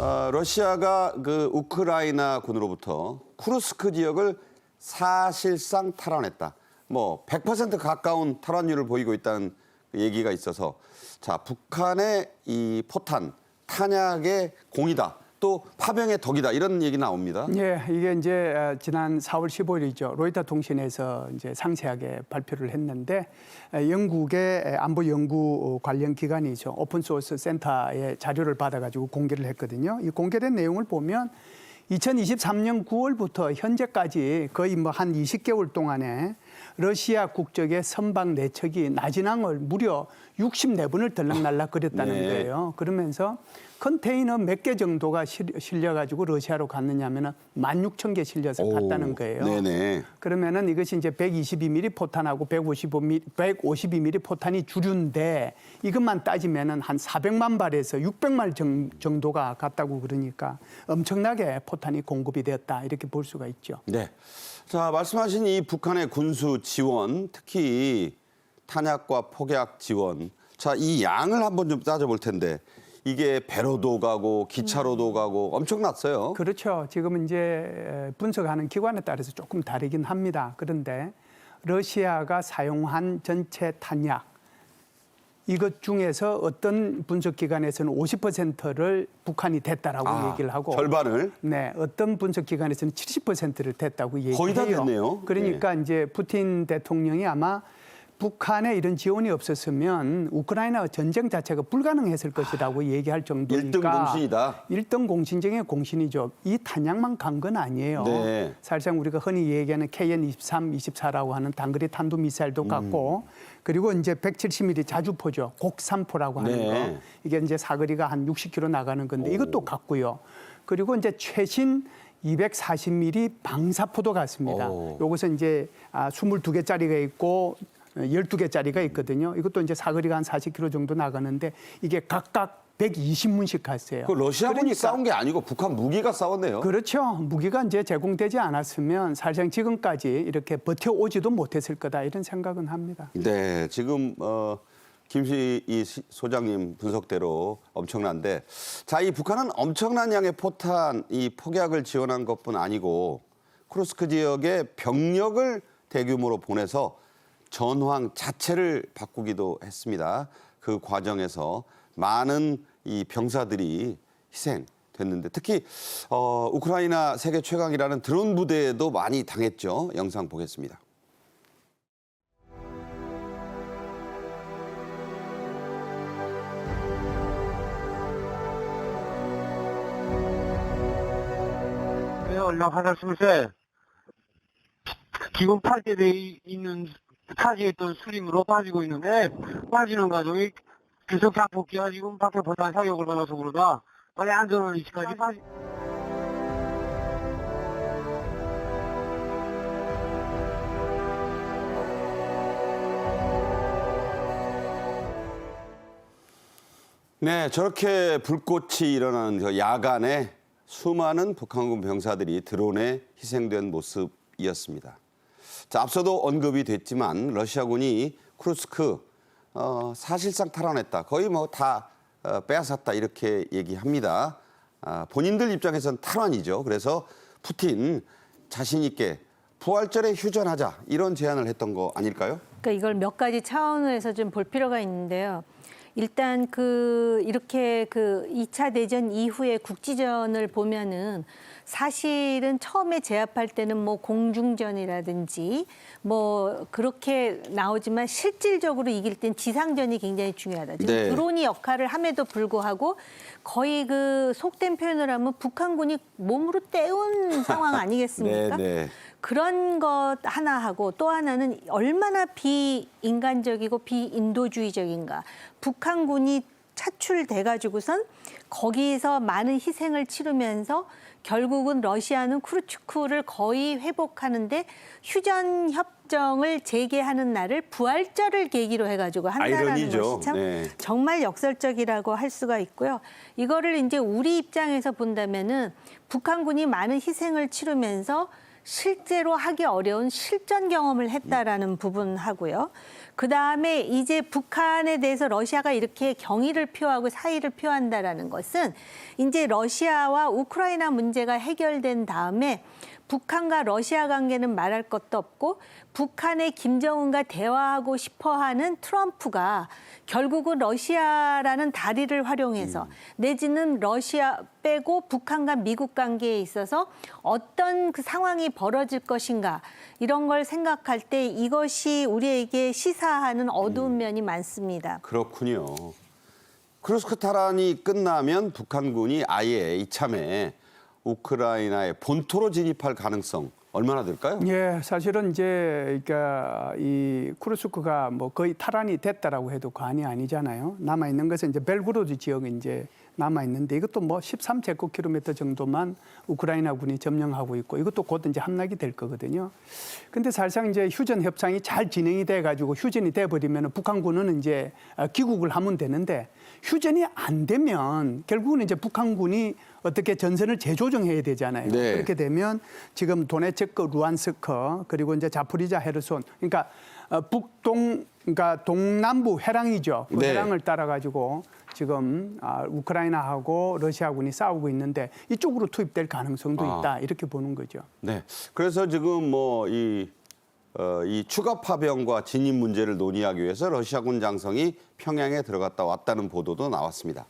어, 러시아가 그 우크라이나 군으로부터 쿠르스크 지역을 사실상 탈환했다. 뭐 100% 가까운 탈환율을 보이고 있다는 얘기가 있어서 자 북한의 이 포탄 탄약의 공이다. 또 파병의 덕이다 이런 얘기 나옵니다. 예, 이게 이제 어, 지난 4월 15일이죠. 로이터 통신에서 이제 상세하게 발표를 했는데 에, 영국의 안보 연구 관련 기관이죠. 오픈 소스 센터의 자료를 받아 가지고 공개를 했거든요. 이 공개된 내용을 보면 2023년 9월부터 현재까지 거의 뭐 한 20개월 동안에 러시아 국적의 선박 내척이 나진항을 무려 64번을 들락날락 거렸다는 네. 거예요. 그러면서 컨테이너 몇 개 정도가 실- 실려 가지고 러시아로 갔느냐면은 16,000개 실려서 오, 갔다는 거예요. 네네. 그러면은 이것이 이제 122mm 포탄하고 155mm, 152mm 포탄이 주류인데 이것만 따지면은 한 400만 발에서 600만 정, 정도가 갔다고 그러니까 엄청나게 포탄이 공급이 되었다 이렇게 볼 수가 있죠. 네. 자, 말씀하신 이 북한의 군수 지원, 특히 탄약과 폭약 지원. 자, 이 양을 한번 좀 따져볼 텐데 이게 배로도 가고 기차로도 가고 엄청났어요. 그렇죠. 지금 이제 분석하는 기관에 따라서 조금 다르긴 합니다. 그런데 러시아가 사용한 전체 탄약 이것 중에서 어떤 분석 기관에서는 50%를 북한이 됐다라고 아, 얘기를 하고 절반을 네, 어떤 분석 기관에서는 70%를 됐다고 얘기해요. 거의 다 됐네요. 그러니까 이제 푸틴 대통령이 아마 북한에 이런 지원이 없었으면 우크라이나 전쟁 자체가 불가능했을 것이라고 얘기할 정도니까 일등 공신이다. 일등 공신 중에 공신이죠. 이 탄약만 간 건 아니에요. 네. 사실상 우리가 흔히 얘기하는 KN-23, 24라고 하는 단거리 탄도 미사일도 음. 갔고 그리고 이제 170mm 자주포죠. 곡산포라고 하는 네. 거. 이게 이제 사거리가 한 60km 나가는 건데 이것도 갔고요. 그리고 이제 최신 240mm 방사포도 갔습니다. 오. 요것은 이제 아, 22개짜리가 있고 12개짜리가 있거든요. 이것도 이제 사거리가 한 40km 정도 나가는데 이게 각각 120문씩 갔어요. 그 러시아군이 그러니까 싸운 게 아니고 북한 무기가 싸웠네요. 그렇죠. 무기가 이제 제공되지 않았으면 사실상 지금까지 이렇게 버텨오지도 못했을 거다 이런 생각은 합니다. 네, 지금 어, 김시 이 시- 소장님 분석대로 엄청난데, 자, 이 북한은 엄청난 양의 포탄, 이 폭약을 지원한 것뿐 아니고 쿠르스크 지역에 병력을 대규모로 보내서 전황 자체를 바꾸기도 했습니다. 그 과정에서 많은 이 병사들이 희생됐는데 특히 어, 우크라이나 세계 최강이라는 드론 부대에도 많이 당했죠. 영상 보겠습니다. 네. 지금 탈제돼 있는 타지했던 수림으로 빠지고 있는데 빠지는 과정이 계속 자폭기가 지금 밖에 보다 사격을 받아서 그러다 빨리 안전한 위치까지 빠지. 네, 저렇게 불꽃이 일어나는 저 야간에 수많은 북한군 병사들이 드론에 희생된 모습이었습니다. 자, 앞서도 언급이 됐지만 러시아군이 쿠르스크 어, 사실상 탈환했다. 거의 뭐다 어, 빼앗았다 이렇게 얘기합니다. 아, 본인들 입장에선 탈환이죠. 그래서 푸틴 자신 있게 부활절에 휴전하자 이런 제안을 했던 거 아닐까요? 그러니까 이걸 몇 가지 차원에서 좀 볼 필요가 있는데요. 일단 그 이렇게 그 2차 대전 이후의 국지전을 보면은 사실은 처음에 제압할 때는 뭐 공중전이라든지 뭐 그렇게 나오지만 실질적으로 이길 땐 지상전이 굉장히 중요하다. 지금 네. 드론이 역할을 함에도 불구하고 거의 그 속된 표현을 하면 북한군이 몸으로 때운 상황 아니겠습니까? 네, 네. 그런 것 하나 하고 또 하나는 얼마나 비인간적이고 비인도주의적인가. 북한군이 차출돼 가지고선 거기서 많은 희생을 치르면서 결국은 러시아는 쿠르츠크를 거의 회복하는데 휴전 협정을 재개하는 날을 부활절을 계기로 해가지고 한다라는 아이러니죠. 것이 참 네. 정말 역설적이라고 할 수가 있고요. 이거를 이제 우리 입장에서 본다면은 북한군이 많은 희생을 치르면서 실제로 하기 어려운 실전 경험을 했다라는 부분하고요. 그 다음에 이제 북한에 대해서 러시아가 이렇게 경의를 표하고 사의를 표한다라는 것은 이제 러시아와 우크라이나 문제가 해결된 다음에 북한과 러시아 관계는 말할 것도 없고 북한의 김정은과 대화하고 싶어하는 트럼프가 결국은 러시아라는 다리를 활용해서 내지는 러시아 빼고 북한과 미국 관계에 있어서 어떤 그 상황이 벌어질 것인가 이런 걸 생각할 때 이것이 우리에게 시사하는 어두운 면이 많습니다. 그렇군요. 크루스크 탈환이 끝나면 북한군이 아예 이참에 우크라이나의 본토로 진입할 가능성 얼마나 될까요? 예, 사실은 이제 그러니까 이 쿠르스크가 뭐 거의 탈환이 됐다라고 해도 과언이 아니잖아요. 남아 있는 것은 이제 벨그로드 지역이 이제 남아 있는데 이것도 뭐 13제곱킬로미터 정도만 우크라이나군이 점령하고 있고 이것도 곧 이제 함락이 될 거거든요. 근데 사실상 이제 휴전 협상이 잘 진행이 돼 가지고 휴전이 돼 버리면 북한군은 이제 어, 귀국을 하면 되는데 휴전이 안 되면 결국은 이제 북한군이 어떻게 전선을 재조정해야 되잖아요. 네. 그렇게 되면 지금 도네츠크, 루안스크 그리고 이제 자포리자 헤르손 그러니까 어, 북동 그러니까 동남부 회랑이죠. 그 네. 회랑을 따라 가지고 지금 아, 우크라이나하고 러시아군이 싸우고 있는데 이쪽으로 투입될 가능성도 아. 있다 이렇게 보는 거죠. 네. 그래서 지금 뭐이 어, 이 추가 파병과 진입 문제를 논의하기 위해서 러시아군 장성이 평양에 들어갔다 왔다는 보도도 나왔습니다.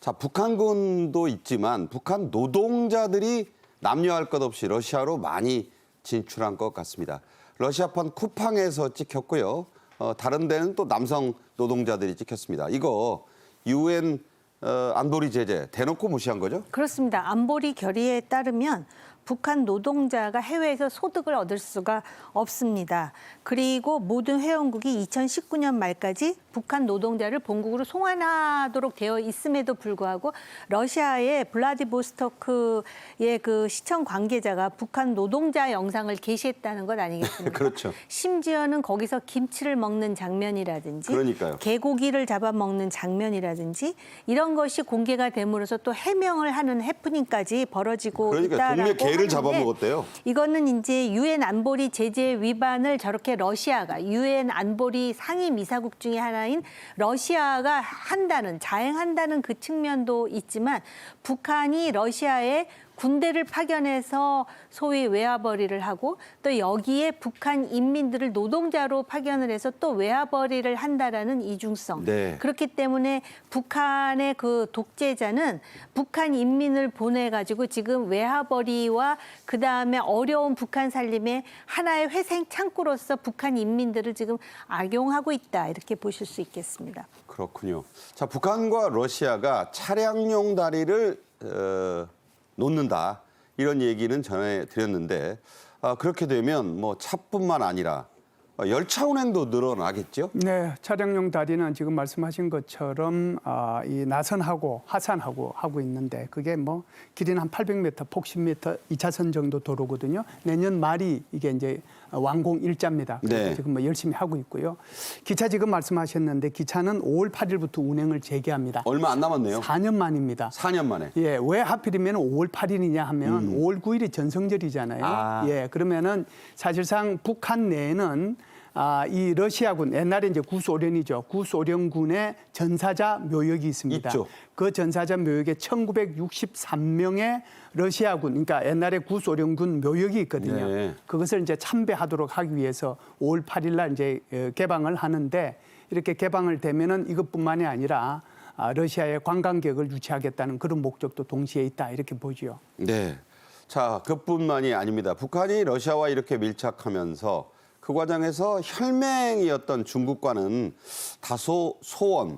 자, 북한군도 있지만 북한 노동자들이 남녀할 것 없이 러시아로 많이 진출한 것 같습니다. 러시아판 쿠팡에서 찍혔고요. 어, 다른 데는 또 남성 노동자들이 찍혔습니다. 이거 유엔 어, 안보리 제재 대놓고 무시한 거죠? 그렇습니다. 안보리 결의에 따르면 북한 노동자가 해외에서 소득을 얻을 수가 없습니다. 그리고 모든 회원국이 2019년 말까지 북한 노동자를 본국으로 송환하도록 되어 있음에도 불구하고 러시아의 블라디보스토크의 그 시청 관계자가 북한 노동자 영상을 게시했다는 것 아니겠습니까? 그렇죠. 심지어는 거기서 김치를 먹는 장면이라든지 그러니까요. 개고기를 잡아먹는 장면이라든지 이런 것이 공개가 됨으로써 또 해명을 하는 해프닝까지 벌어지고 그러니까 있다라고 하는데 잡아먹었대요. 이거는 이제 유엔 안보리 제재 위반을 저렇게 러시아가 유엔 안보리 상임 이사국 중에 하나인 러시아가 한다는 자행한다는 그 측면도 있지만 북한이 러시아에 군대를 파견해서 소위 외화벌이를 하고 또 여기에 북한 인민들을 노동자로 파견을 해서 또 외화벌이를 한다라는 이중성. 네. 그렇기 때문에 북한의 그 독재자는 북한 인민을 보내 가지고 지금 외화벌이와 그 다음에 어려운 북한 살림의 하나의 회생 창구로서 북한 인민들을 지금 악용하고 있다 이렇게 보실 수 있겠습니다. 그렇군요. 자, 북한과 러시아가 차량용 다리를 어, 놓는다 이런 얘기는 전해드렸는데 아, 그렇게 되면 뭐 차뿐만 아니라 어, 열차 운행도 늘어나겠죠? 네, 차량용 다리는 지금 말씀하신 것처럼 아, 이 나선하고 하산하고 하고 있는데 그게 뭐 길이는 한 800m, 폭 10m, 2차선 정도 도로거든요. 내년 말이 이게 이제 완공 일자입니다. 그래서 네. 지금 뭐 열심히 하고 있고요. 기차 지금 말씀하셨는데 기차는 5월 8일부터 운행을 재개합니다. 얼마 안 남았네요. 4년 만입니다. 4년 만에. 예, 왜 하필이면 5월 8일이냐 하면 5월 9일이 전성절이잖아요. 아. 예, 그러면은 사실상 북한 내에는 아, 이 러시아군 옛날에 이제 구소련이죠. 구소련군의 전사자 묘역이 있습니다. 있죠. 그 전사자 묘역에 1963명의 러시아군, 그러니까 옛날에 구소련군 묘역이 있거든요. 네. 그것을 이제 참배하도록 하기 위해서 5월 8일 날 이제 어, 개방을 하는데 이렇게 개방을 되면은 이것뿐만이 아니라 아, 러시아의 관광객을 유치하겠다는 그런 목적도 동시에 있다 이렇게 보지요. 네. 자, 그뿐만이 아닙니다. 북한이 러시아와 이렇게 밀착하면서 그 과정에서 혈맹이었던 중국과는 다소 소원,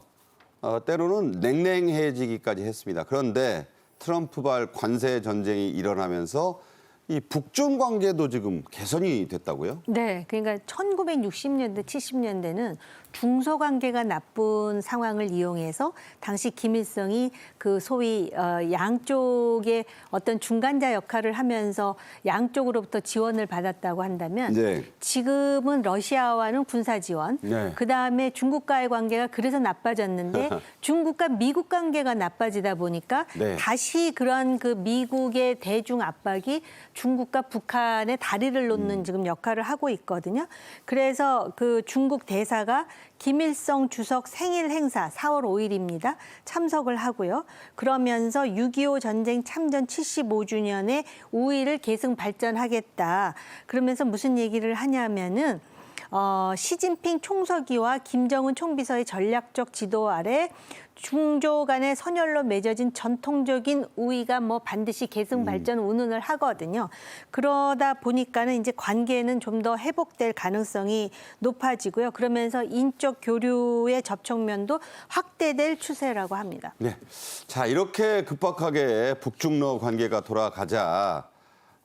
어, 때로는 냉랭해지기까지 했습니다. 그런데 트럼프발 관세 전쟁이 일어나면서 이 북중 관계도 지금 개선이 됐다고요? 네, 그러니까 1960년대, 70년대는 중소 관계가 나쁜 상황을 이용해서 당시 김일성이 그 소위 어, 양쪽의 어떤 중간자 역할을 하면서 양쪽으로부터 지원을 받았다고 한다면 네. 지금은 러시아와는 군사 지원, 네. 그 다음에 중국과의 관계가 그래서 나빠졌는데 중국과 미국 관계가 나빠지다 보니까 네. 다시 그런 그 미국의 대중 압박이 중국과 북한의 다리를 놓는 지금 역할을 하고 있거든요. 그래서 그 중국 대사가 김일성 주석 생일 행사 4월 5일입니다. 참석을 하고요. 그러면서 6.25 전쟁 참전 75주년에 우위를 계승 발전하겠다. 그러면서 무슨 얘기를 하냐면은 어, 시진핑 총서기와 김정은 총비서의 전략적 지도 아래 중조 간의 선열로 맺어진 전통적인 우위가 뭐 반드시 계승 발전 운운을 하거든요. 그러다 보니까는 이제 관계는 좀 더 회복될 가능성이 높아지고요. 그러면서 인적 교류의 접촉면도 확대될 추세라고 합니다. 네. 자, 이렇게 급박하게 북중러 관계가 돌아가자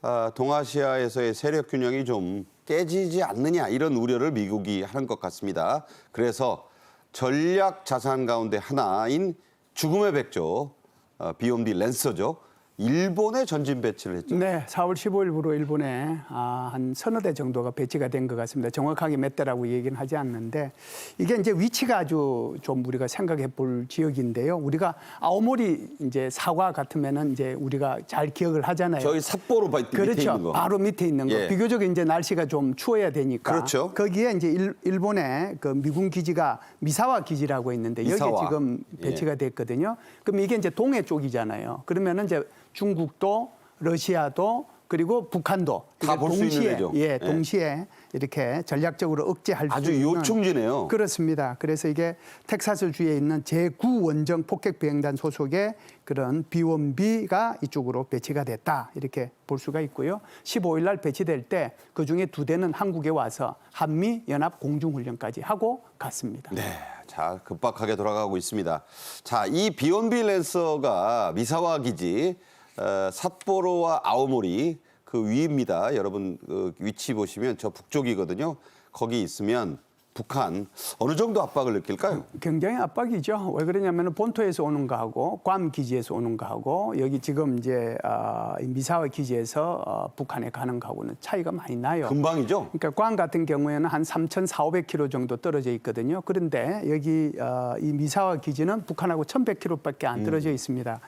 아, 동아시아에서의 세력 균형이 좀 깨지지 않느냐 이런 우려를 미국이 하는 것 같습니다. 그래서 전략 자산 가운데 하나인 죽음의 백조 어, BMD 랜서죠. 일본에 전진 배치를 했죠. 네, 4월 15일부로 일본에 아, 한 서너 대 정도가 배치가 된 것 같습니다. 정확하게 몇 대라고 얘기는 하지 않는데 이게 이제 위치가 아주 좀 우리가 생각해 볼 지역인데요. 우리가 아오모리 이제 사과 같으면은 이제 우리가 잘 기억을 하잖아요. 저희 삿포로 바- 밑에 그렇죠. 있는 거. 바로 밑에 있는 거. 예. 비교적 이제 날씨가 좀 추워야 되니까. 그렇죠. 거기에 이제 일, 일본의 그 미군 기지가 미사와 기지라고 있는데 여기 미사와. 지금 예. 배치가 됐거든요. 그럼 이게 이제 동해 쪽이잖아요. 그러면은 이제 중국도 러시아도 그리고 북한도 다 이게 볼수 있는 동시에 데죠. 예, 예. 동시에 이렇게 전략적으로 억제할 아주 수 있는 요충지네요. 그렇습니다. 그래서 이게 텍사스 주에 있는 제9 원정 폭격 비행단 소속의 그런 B1B가 이쪽으로 배치가 됐다. 이렇게 볼 수가 있고요. 15일 날 배치될 때 그 중에 두 대는 한국에 와서 한미 연합 공중 훈련까지 하고 갔습니다. 네. 자, 급박하게 돌아가고 있습니다. 자, 이 비온비 랜서가 미사와 기지, 어, 삿포로와 아오모리 그 위입니다. 여러분 그 위치 보시면 저 북쪽이거든요. 거기 있으면 북한 어느 정도 압박을 느낄까요? 굉장히 압박이죠. 왜 그러냐면 본토에서 오는 거하고 괌 기지에서 오는 거하고 여기 지금 이제 어, 이 미사와 기지에서 어, 북한에 가는 거하고는 차이가 많이 나요. 금방이죠. 그러니까 괌 같은 경우에는 한 3,400km 정도 떨어져 있거든요. 그런데 여기 어, 이 미사와 기지는 북한하고 1,100km밖에 안 떨어져 있습니다.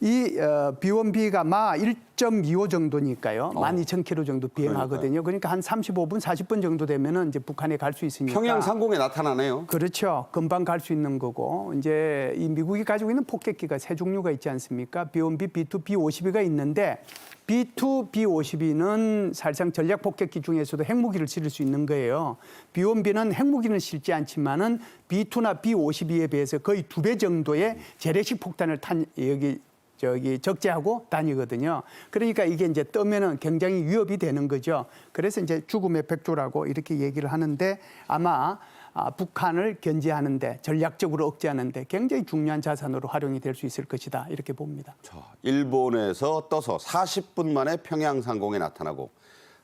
이 어, B1B가 마 1.25 정도니까요. 12,000km 정도 비행하거든요. 그러니까 한 35분, 40분 정도 되면은 이제 북한에 갈 수 있으니까. 평양 상공에 나타나네요. 그렇죠. 금방 갈 수 있는 거고 이제 이 미국이 가지고 있는 폭격기가 세 종류가 있지 않습니까? B1B, B2, B52가 있는데 B2, B52는 사실상 전략 폭격기 중에서도 핵무기를 실을 수 있는 거예요. B1B는 핵무기는 실지 않지만은 B2나 B52에 비해서 거의 두 배 정도의 재래식 폭탄을 탄 여기 저기 적재하고 다니거든요. 그러니까 이게 이제 뜨면은 굉장히 위협이 되는 거죠. 그래서 이제 죽음의 백조라고 이렇게 얘기를 하는데 아마 아, 북한을 견제하는데 전략적으로 억제하는데 굉장히 중요한 자산으로 활용이 될 수 있을 것이다 이렇게 봅니다. 자, 일본에서 떠서 40분 만에 평양 상공에 나타나고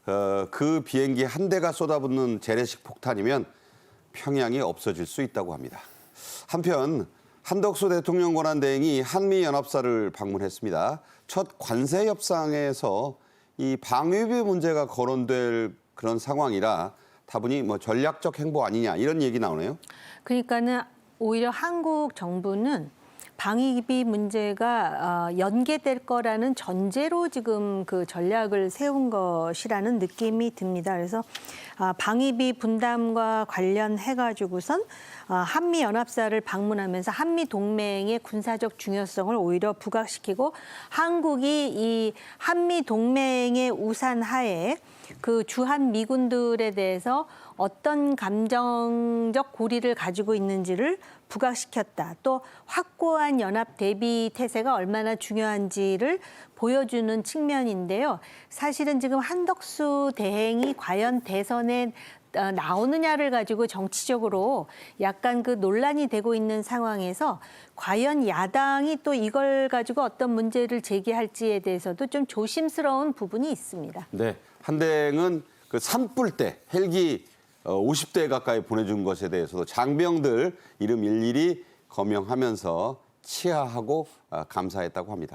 어, 그 비행기 한 대가 쏟아붓는 재래식 폭탄이면 평양이 없어질 수 있다고 합니다. 한편 한덕수 대통령 권한 대행이 한미 연합사를 방문했습니다. 첫 관세 협상에서 이 방위비 문제가 거론될 그런 상황이라 다분히 뭐 전략적 행보 아니냐 이런 얘기 나오네요. 그러니까는 오히려 한국 정부는 방위비 문제가 어, 연계될 거라는 전제로 지금 그 전략을 세운 것이라는 느낌이 듭니다. 그래서 아, 방위비 분담과 관련해 가지고선 아, 한미 연합사를 방문하면서 한미 동맹의 군사적 중요성을 오히려 부각시키고 한국이 이 한미 동맹의 우산 하에 그 주한 미군들에 대해서 어떤 감정적 고리를 가지고 있는지를 부각시켰다. 또 확고한 연합 대비 태세가 얼마나 중요한지를 보여주는 측면인데요. 사실은 지금 한덕수 대행이 과연 대선에 어, 나오느냐를 가지고 정치적으로 약간 그 논란이 되고 있는 상황에서 과연 야당이 또 이걸 가지고 어떤 문제를 제기할지에 대해서도 좀 조심스러운 부분이 있습니다. 네, 한대행은 그 산불 때 헬기 50대 가까이 보내준 것에 대해서도 장병들 이름 일일이 거명하면서 치하하고 아, 감사했다고 합니다.